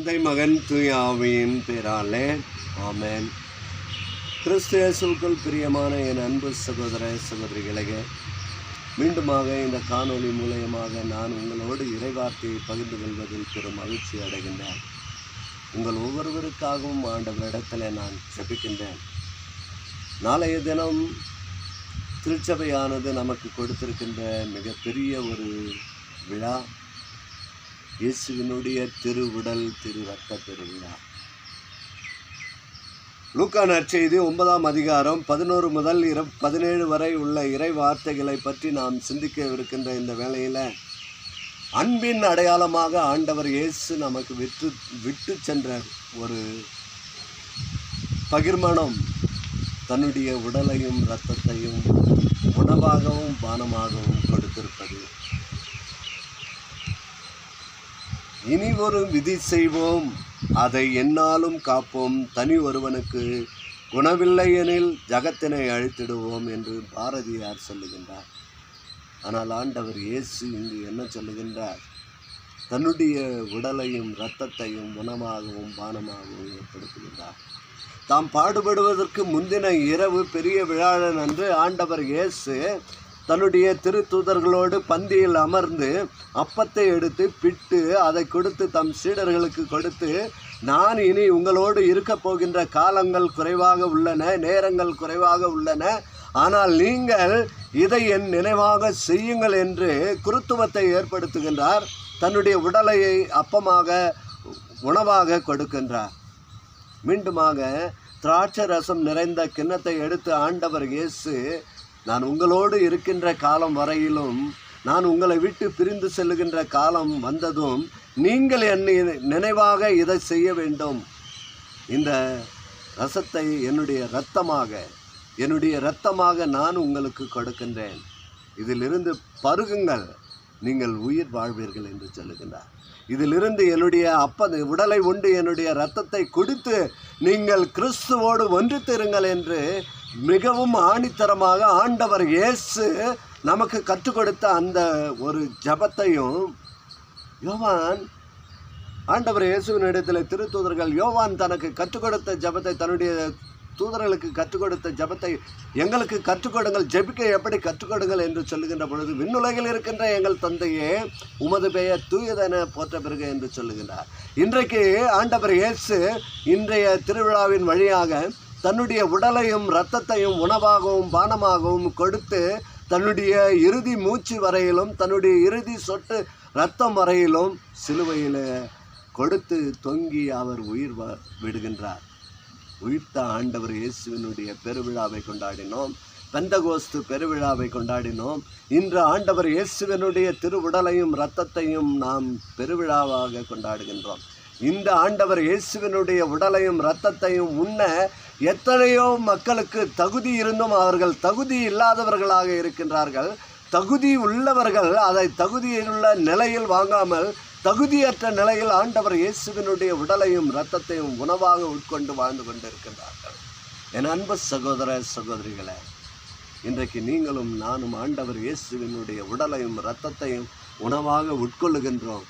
தந்தை மகன் தூய பேராலே ஆமேன். கிறிஸ்து பிரியமான என் அன்பு சகோதர சகோதரிகளே மீண்டுமாக இந்த காணொளி மூலயமாக நான் உங்களோடு இறைவார்த்தையை பகிர்ந்து கொள்வதில் பெரும் மகிழ்ச்சி அடைகின்றேன். உங்கள் ஒவ்வொருவருக்காகவும் ஆண்டவரிடத்தில் நான் ஜபிக்கின்றேன். நாளைய தினம் திருச்சபையானது நமக்கு கொடுத்திருக்கின்ற மிகப்பெரிய ஒரு விழா. இயேசுவினுடைய திருவுடல் திரு ரத்த பெருவிழா லூக்கா நற்செய்தி ஒன்பதாம் அதிகாரம் பதினோரு முதல் இர பதினேழு வரை உள்ள இறை வார்த்தைகளை பற்றி நாம் சிந்திக்கவிருக்கின்ற இந்த வேளையில் அன்பின் அடையாளமாக ஆண்டவர் இயேசு நமக்கு விட்டு விட்டு சென்ற ஒரு பகிர்மணம் தன்னுடைய உடலையும் இரத்தத்தையும் உணவாகவும் பானமாகவும் கொடுத்திருப்பது. இனி ஒரு விதி செய்வோம். அதை என்னாலும் காப்போம். தனி ஒருவனுக்கு குணவில்லை எனில் ஜகத்தினை அழித்திடுவோம் என்று பாரதியார் சொல்லுகின்றார். ஆனால் ஆண்டவர் இயேசு இங்கு என்ன சொல்லுகின்றார்? தன்னுடைய உடலையும் இரத்தத்தையும் குணமாகவும் பானமாகவும் ஏற்படுத்துகின்றார். தாம் பாடுபடுவதற்கு முந்தின இரவு பெரிய விழாடன் அன்று ஆண்டவர் இயேசு தன்னுடைய திருத்தூதர்களோடு பந்தியில் அமர்ந்து அப்பத்தை எடுத்து பிட்டு அதை கொடுத்து தம் சீடர்களுக்கு கொடுத்து நான் இனி உங்களோடு இருக்க போகின்ற காலங்கள் குறைவாக உள்ளன நேரங்கள் குறைவாக உள்ளன. ஆனால் நீங்கள் இதை என் நினைவாக செய்யுங்கள் என்று குருத்துவத்தை ஏற்படுத்துகின்றார். தன்னுடைய உடலையை அப்பமாக உணவாக கொடுக்கின்றார். மீண்டுமாக திராட்சை ரசம் நிறைந்த கிண்ணத்தை எடுத்து ஆண்டவர் இயேசு நான் உங்களோடு இருக்கின்ற காலம் வரையிலும் நான் உங்களை விட்டு பிரிந்து செல்லுகின்ற காலம் வந்ததும் நீங்கள் என்னை நினைவாக இதை செய்ய வேண்டும். இந்த ரசத்தை என்னுடைய இரத்தமாக என்னுடைய இரத்தமாக நான் உங்களுக்கு கொடுக்கின்றேன். இதிலிருந்து பருகுங்கள். நீங்கள் உயிர் வாழ்வீர்கள் என்று சொல்லுகின்றார். இதிலிருந்து என்னுடைய அப்ப உடலை உண்டு என்னுடைய ரத்தத்தை குடித்து நீங்கள் கிறிஸ்துவோடு ஒன்று திருங்கள் என்று மிகவும் ஆணித்தரமாக ஆண்டவர் இயேசு நமக்கு கற்றுக் கொடுத்த அந்த ஒரு ஜபத்தையும் யோவான் ஆண்டவர் இயேசுவின் இடத்துல திருத்தூதர்கள் யோவான் தனக்கு கற்றுக் கொடுத்த ஜபத்தை தன்னுடைய தூதர்களுக்கு கற்றுக் கொடுத்த ஜபத்தை எங்களுக்கு கற்றுக் கொடுங்கள் ஜெபிக்க எப்படி கற்றுக் கொடுங்கள் என்று சொல்லுகின்ற பொழுது விண்ணுலகில் இருக்கின்ற எங்கள் தந்தையே உமது பெயர் தூயதென போற்ற பிறகு என்று சொல்லுகின்றார். இன்றைக்கு ஆண்டவர் இயேசு இன்றைய திருவிழாவின் வழியாக தன்னுடைய உடலையும் இரத்தத்தையும் உணவாகவும் பானமாகவும் கொடுத்து தன்னுடைய இறுதி மூச்சு வரையிலும் தன்னுடைய இறுதி சொட்டு இரத்தம் வரையிலும் சிலுவையில் கொடுத்து தொங்கி அவர் உயிர் வ- விடுகின்றார். உயிர்த்த ஆண்டவர் இயேசுவினுடைய பெருவிழாவை கொண்டாடினோம். பெந்தகோஸ்து பெருவிழாவை கொண்டாடினோம். இன்று ஆண்டவர் இயேசுவினுடைய திருவுடலையும் இரத்தத்தையும் நாம் பெருவிழாவாக கொண்டாடுகின்றோம். இந்த ஆண்டவர் இயேசுவினுடைய உடலையும் இரத்தத்தையும் உண்ண எத்தனையோ மக்களுக்கு தகுதி இருந்தும் அவர்கள் தகுதி இல்லாதவர்களாக இருக்கின்றார்கள். தகுதி உள்ளவர்கள் அதை தகுதியிலுள்ள நிலையில் வாங்காமல் தகுதியற்ற நிலையில் ஆண்டவர் இயேசுவினுடைய உடலையும் இரத்தத்தையும் உணவாக உட்கொண்டு வாழ்ந்து கொண்டிருக்கின்றார்கள். என் அன்பு சகோதர சகோதரிகளே இன்றைக்கு நீங்களும் நானும் ஆண்டவர் இயேசுவினுடைய உடலையும் இரத்தத்தையும் உணவாக உட்கொள்ளுகின்றோம்.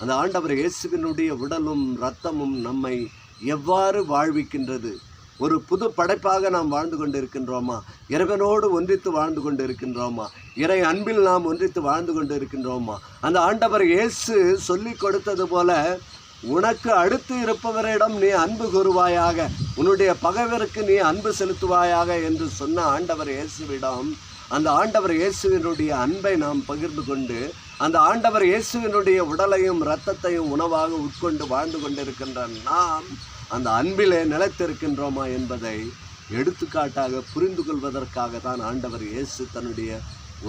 அந்த ஆண்டவர் இயேசுவினுடைய உடலும் இரத்தமும் நம்மை எவ்வாறு வாழ்விக்கின்றது? ஒரு புது படைப்பாக நாம் வாழ்ந்து கொண்டிருக்கின்றோமா? இறைவனோடு ஒன்றித்து வாழ்ந்து கொண்டிருக்கின்றோமா? இறை அன்பில் நாம் ஒன்றித்து வாழ்ந்து கொண்டிருக்கின்றோமா? அந்த ஆண்டவர் இயேசு சொல்லி கொடுத்தது போல உனக்கு அடுத்து இருப்பவரிடம் நீ அன்பு கூறுவாயாக உன்னுடைய பகைவருக்கு நீ அன்பு செலுத்துவாயாக என்று சொன்ன ஆண்டவர் இயேசுவிடம் அந்த ஆண்டவர் இயேசுவினுடைய அன்பை நாம் பகிர்ந்து கொண்டு அந்த ஆண்டவர் இயேசுவினுடைய உடலையும் இரத்தத்தையும் உணவாக உட்கொண்டு வாழ்ந்து கொண்டிருக்கின்ற நாம் அந்த அன்பிலே நிலைத்திருக்கின்றோமா என்பதை எடுத்துக்காட்டாக புரிந்து கொள்வதற்காக தான் ஆண்டவர் இயேசு தன்னுடைய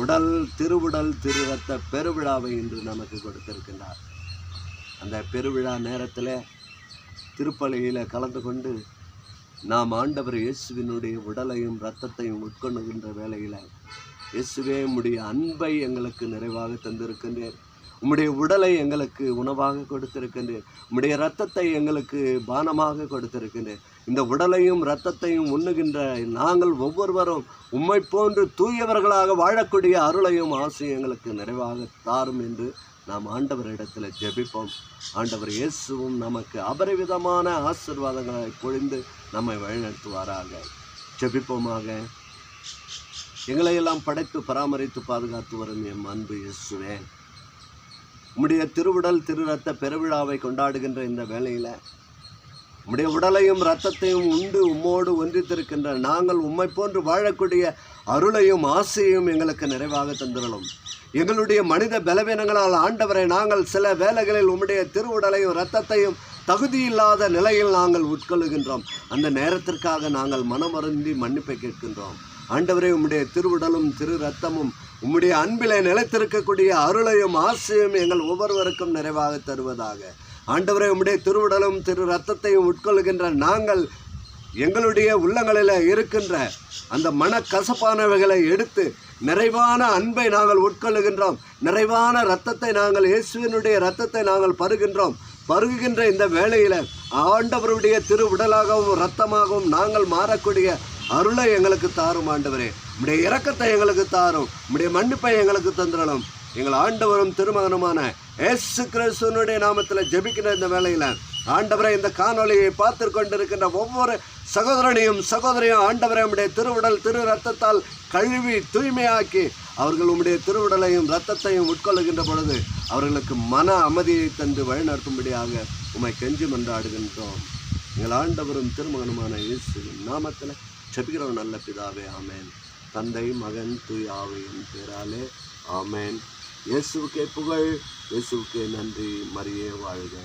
உடல் திருவுடல் திரு ரத்த பெருவிழாவை இன்று நமக்கு கொடுத்திருக்கின்றார். அந்த பெருவிழா நேரத்தில் திருப்பலியில் கலந்து கொண்டு நாம் ஆண்டவர் இயேசுவினுடைய உடலையும் இரத்தத்தையும் உட்கொள்ளுகின்ற வேளையில் இயேசுவே உடைய அன்பை எங்களுக்கு நிறைவாக தந்திருக்கின்றேன். உம்முடைய உடலை எங்களுக்கு உணவாக கொடுத்திருக்கின்றேன் உம்முடைய இரத்தத்தை எங்களுக்கு பானமாக கொடுத்திருக்கின்றேன் இந்த உடலையும் இரத்தத்தையும் உண்ணுகின்ற நாங்கள் ஒவ்வொருவரும் உம்மை போன்று தூயவர்களாக வாழக்கூடிய அருளையும் ஆசையும் எங்களுக்கு நிறைவாக தாரும் என்று நாம் ஆண்டவரிடத்தில் ஜெபிப்போம். ஆண்டவர் இயேசுவும் நமக்கு அபரிவிதமான ஆசீர்வாதங்களை பொழிந்து நம்மை வழிநடத்துவாராக. ஜெபிப்போமாக. எங்களையெல்லாம் படைத்து பராமரித்து பாதுகாத்து வரும் எம் அன்பு இயேசுவேன் உம்முடைய திருவுடல் திரு ரத்த பெருவிழாவை கொண்டாடுகின்ற இந்த வேளையில் உம்முடைய உடலையும் இரத்தத்தையும் உண்டு உம்மோடு ஒன்றித்திருக்கின்ற நாங்கள் உம்மை போன்று வாழக்கூடிய அருளையும் ஆசையும் எங்களுக்கு நிறைவாக தந்திரலும் எங்களுடைய மனித பலவீனங்களால் ஆண்டவரை நாங்கள் சில வேலைகளில் உம்முடைய திருவுடலையும் இரத்தத்தையும் தகுதியில்லாத நிலையில் நாங்கள் உட்கொள்ளுகின்றோம். அந்த நேரத்திற்காக நாங்கள் மனமருந்தி மன்னிப்பை கேட்கின்றோம். ஆண்டவரே உம்முடைய திருவுடலும் திரு ரத்தமும் உம்முடைய அன்பிலே நிலைத்திருக்கக்கூடிய அருளையும் ஆசையும் எங்கள் ஒவ்வொருவருக்கும் நிறைவாக தருவதாக. ஆண்டவரே உம்முடைய திருவுடலும் திரு ரத்தத்தையும் உட்கொள்கின்ற நாங்கள் எங்களுடைய உள்ளங்களில் இருக்கின்ற அந்த மனக்கசப்பானவைகளை எடுத்து நிறைவான அன்பை நாங்கள் உட்கொள்ளுகின்றோம். நிறைவான இரத்தத்தை நாங்கள் இயேசுவினுடைய இரத்தத்தை நாங்கள் பருகின்றோம். பருகுகின்ற இந்த வேளையில் ஆண்டவருடைய திரு உடலாகவும் இரத்தமாகவும் நாங்கள் மாறக்கூடிய அருளை எங்களுக்கு தாரும் ஆண்டவரே. உடைய இரக்கத்தை எங்களுக்கு தாரும். உடைய மன்னிப்பை எங்களுக்கு தந்திரணும் எங்கள் ஆண்டவரும் திருமகனுமான எஸ் கிறிஸ்துவனுடைய நாமத்தில் ஜெபிக்கிற இந்த வேளையில் ஆண்டவரை இந்த காணொளியை பார்த்து கொண்டிருக்கின்ற ஒவ்வொரு சகோதரனையும் சகோதரியும் ஆண்டவரை உடைய திருவுடல் திரு ரத்தத்தால் கழுவி தூய்மையாக்கி அவர்கள் உம்முடைய திருவுடலையும் ரத்தத்தையும் உட்கொள்ளுகின்ற பொழுது அவர்களுக்கு மன அமைதியை தந்து வழிநடத்தும்படியாக உமை கெஞ்சி மன்றாடுகின்றோம் எங்கள் ஆண்டவரும் திருமகனுமான இயேசு நாமத்தில் செபிக்கிறோம் நல்ல பிதாவே ஆமேன். தந்தை மகன் தூய் ஆவையின் பேராலே ஆமேன். இயேசுக்கே புகழ் இயேசுக்கே நன்றி. மரியே வாழ்க.